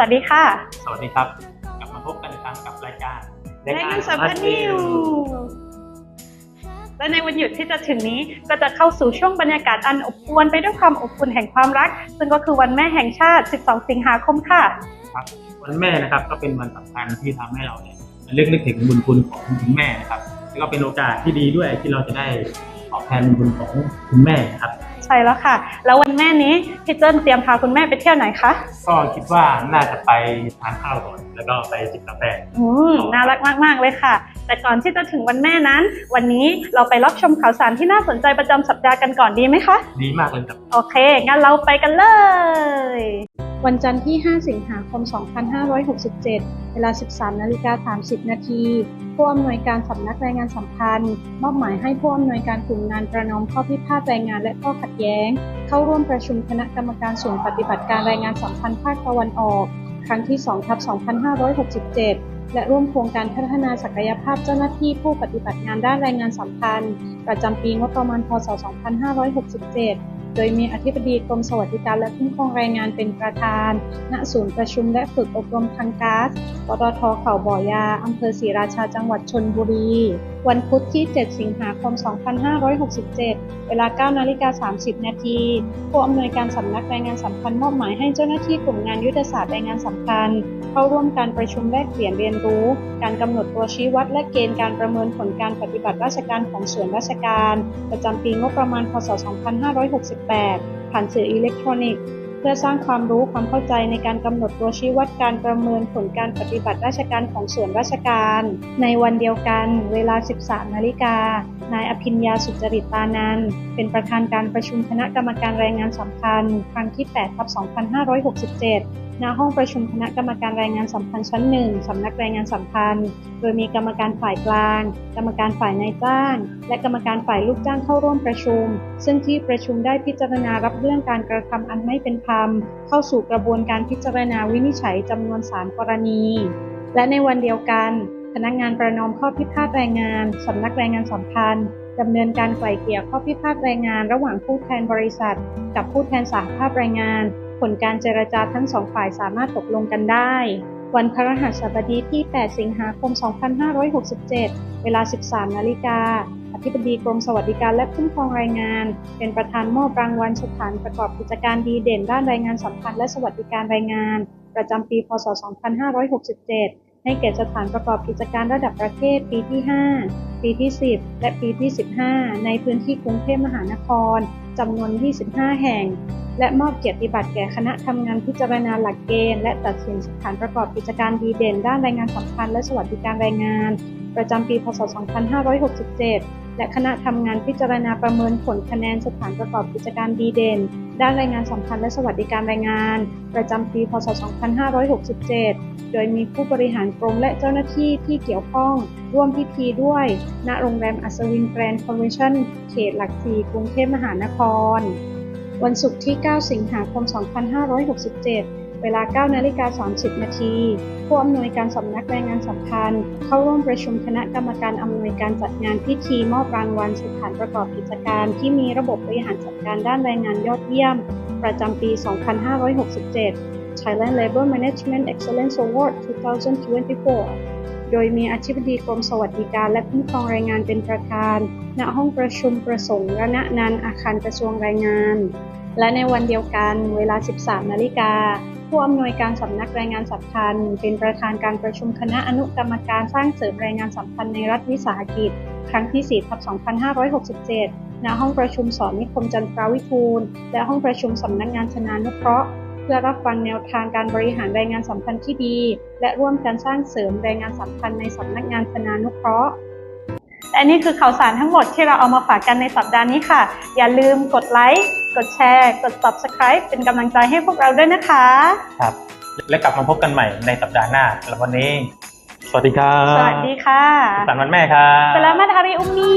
สวัสดีค่ะ สวัสดีครับ กลับมาพบกันอีกครั้งกับรายการรายการสัมพันธ์นิวและในวันหยุดที่จะถึงนี้ก็จะเข้าสู่ช่วงบรรยากาศอันอบอวลไปด้วยความอบอุ่นแห่งความรัก ซึ่งก็คือวันแม่แห่งชาติ 12 สิงหาคมค่ะครับวันแม่นะครับก็เป็นวันสำคัญที่ทำให้เราเนี่ยระลึกนึกถึงบุญคุณของคุณแม่นะครับแล้วก็เป็นโอกาสที่ดีด้วยที่เราจะได้ตอบแทนบุญคุณของคุณแม่นะครับ ใช่แล้วค่ะ แล้ววันแม่นี้พี่เจิ้นเตรียมพาคุณแม่ไปเที่ยวไหนคะ ก็คิดว่าน่าจะไปทานข้าวก่อนแล้วก็ไปจิบกาแฟอืมน่ารักมากๆเลยค่ะ แต่ก่อนที่จะถึงวันแม่นั้น วันนี้เราไปรับชมข่าวสารที่น่าสนใจประจำสัปดาห์กันก่อนดีไหมคะ ดีมากเลยครับ โอเค งั้นเราไปกันเลย วันจันทร์ที่ 5 สิงหาคม 2567 เวลา 13นาฬิกา30 นาทีผู้อำนวยการสำนักแรงงานสัมพันธ์ มอบหมายให้ผู้อำนวยการกลุ่มงานประนอมข้อพิพาทแรงงานและข้อขัดแย้ง เข้าร่วมประชุมคณะกรรมการส่วนย์ปฏิบัติการแรงงานสัมพันธ์ภาคตะวันออก ครั้งที่2ทับ2567 และร่วมโครงการพัฒนาศักยภาพเจ้าหน้าที่ผู้ปฏิบัติงานด้านแรงงานสัมพันธ์ ประจำปีงบประมาณพศ 2567 โดยมีอธิบดีกรมสวัสดิการและคุ้มครองแรงงานเป็นประธาน ณ ศูนย์ประชุมและฝึกอบรมทางก๊าซปตทเขาบ่อยา อำเภอศรีราชา จังหวัดชนบุรี วันพุธที่ 7 สิงหาคม 2567 เวลา 9 นาฬิกา 30 นาที ผู้อำนวยการสำนักแรงงานสัมพันธ์มอบหมายให้เจ้าหน้าที่กลุ่มงานยุทธศาสตร์แรงงานสัมพันธ์ เข้าร่วมการประชุมแลกเปลี่ยนเรียนรู้ การกำหนดตัวชี้วัดและเกณฑ์การประเมินผลการปฏิบัติราชการของส่วนราชการ ประจำปีงบประมาณ พศ 256 18 ผ่านสื่ออิเล็กทรอนิกส์ เพื่อสร้างความรู้ความเข้าใจในการกำหนดตัวชี้วัดการประเมินผลการปฏิบัติราชการของส่วนราชการ ในวันเดียวกัน เวลา 13 นาฬิกา นายอภิญญาสุจริตตานันเป็นประธานการประชุมคณะกรรมการแรงงานสัมพันธ์ ครั้งที่8ทับ2567ณห้องประชุมคณะกรรมการแรงงานสัมพันธ์ชั้นหนึ่งสำนักแรงงานสัมพันธ์ โดยมีกรรมการฝ่ายกลาง กรรมการฝ่ายนายจ้าง และกรรมการฝ่ายลูกจ้างเข้าร่วมประชุม ซึ่งที่ประชุมได้พิจารณารับเรื่องการกระทำอันไม่เป็นธรรม เข้าสู่กระบวนการพิจารณาวินิจฉัยจำนวน 3 กรณี และในวันเดียวกันพนักงานประนอมข้อพิพาทแรงงานสำนักแรงงานสัมพันธ์ดำเนินการไกล่เกลี่ยข้อพิพาทแรงงานระหว่างผู้แทนบริษัท กับผู้แทนสหภาพแรงงาน ผลการเจรจาทั้งสองฝ่ายสามารถตกลงกันได้ วันพฤหัสบดีที่ 8 สิงหาคม 2567 เวลา 13 นาฬิกา ธิบดีกรมสวัสดิการและคุ้มครองแรงงาน เป็นประธานมอบรางวัลสถานประกอบกิจการดีเด่นด้านแรงงานสัมพันธ์และสวัสดิการแรงงาน ประจำปี พศ 2567 ให้แก่สถานประกอบกิจการระดับประเทศปีที่ 5 ปีที่ 10 และปีที่ 15 ในพื้นที่กรุงเทพมหานครจำนวน 25 แห่ง และมอบเกียรติบัตรแก่คณะทำงานพิจารณาหลักเกณฑ์และตัดสินสถานประกอบกิจการดีเด่น ด้านแรงงานสัมพันธ์และสวัสดิการแรงงาน ประจำปี พศ 2567 และคณะทำงานพิจารณาประเมินผลคะแนนสถานประกอบกิจการดีเด่น ด้านแรงงานสัมพันธ์และสวัสดิการแรงงาน ประจำปี พศ 2567 โดยมีผู้บริหารกรมและเจ้าหน้าที่ที่เกี่ยวข้อง ร่วมพิธีด้วย ณ โรงแรมอัศวินแกรนด์คอนเวนชั่น เขตหลักสี่กรุงเทพมหานคร วันศุกร์ที่ 9 สิงหาคม 2567 เวลา 9 นาฬิกา 30 นาที ผู้อำนวยการสำนักแรงงานสัมพันธ์ เข้าร่วมประชุมคณะกรรมการอำนวยการจัดงานพิธีมอบรางวัลสถานประกอบกิจการ ที่มีระบบบริหารจัดการด้านแรงงานยอดเยี่ยม ประจำปี 2567 Thailand Labor Management Excellence Award 2024 โดยมีอธิบดีกรมสวัสดิการและคุ้มครองแรงงานเป็นประธาน ณ ห้องประชุมประสงค์ระณนันอาคารกระทรวงแรงงาน และในวันเดียวกันเวลา 13 นาฬิกา ผู้อำนวยการสำนักแรงงานสัมพันธ์ เป็นประธานการประชุมคณะอนุกรรมการสร้างเสริมแรงงานสัมพันธ์ในรัฐวิสาหกิจ ครั้งที่4ทับ2567 ณ ห้องประชุมสอนนิคมจันทราวิทูล และห้องประชุมสำนักงานชนานุเคราะห์ พื่อรับฟังแนวทางการบริหารแรงงานสัมพันธ์ที่ดี และร่วมกันสร้างเสริมแรงงานสัมพันธ์ในสำนักงานชนานุเคราะห์และนี่คือข่าวสารทั้งหมดที่เราเอามาฝากกันในสัปดาห์นี้ค่ะ อย่าลืมกดไลค์ กดแชร์ กด subscribe เป็นกำลังใจให้พวกเราด้วยนะคะ ครับ และกลับมาพบกันใหม่ในสัปดาห์หน้าแล้ววันนี้ สวัสดีครับ สวัสดีค่ะสุขสันต์วันแม่ครับ Selamat Hari Umi